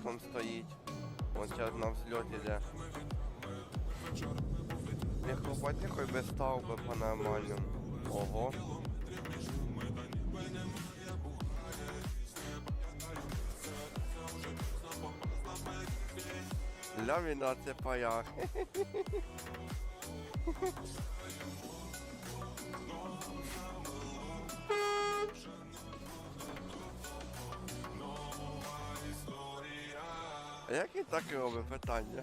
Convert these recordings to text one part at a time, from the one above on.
от он стоїть. Он зараз на взльот іде. Міг купати би став би по-нормальному. Ого. Ляміна це A jakie takie mamy pytanie?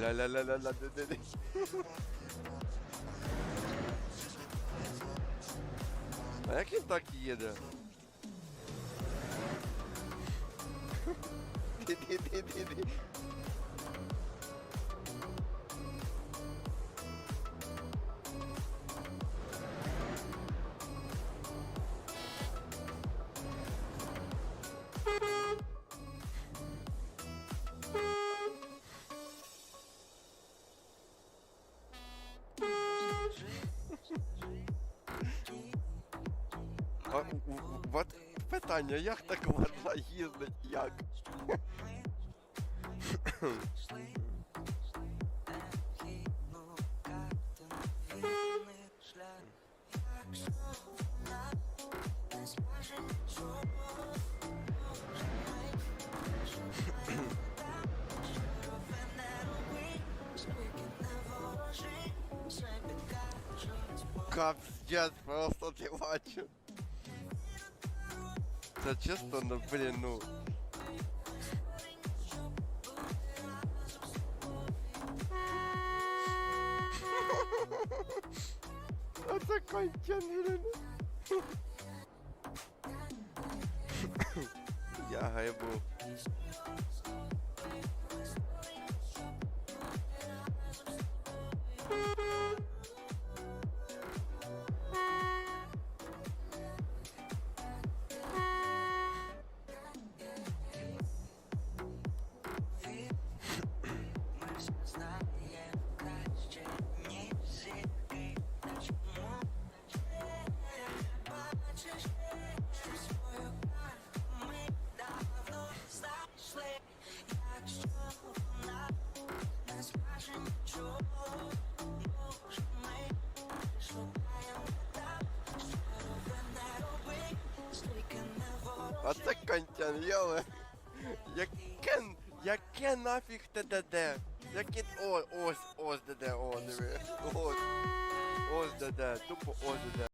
La la la la la dy, dy. A jaki taki jeden? Dy, dy. А, у- от питання, як так можна їздить, як? Капец, просто ты мачо. Да честно, ну блин, ну. Это кончен, блин. Я гайбу. Кончен, йоле. Яке, яке нафіг ТДД? Яке, о, ось, ось ДД, о, диви. Ось, ось ДД, тупо ось ДД.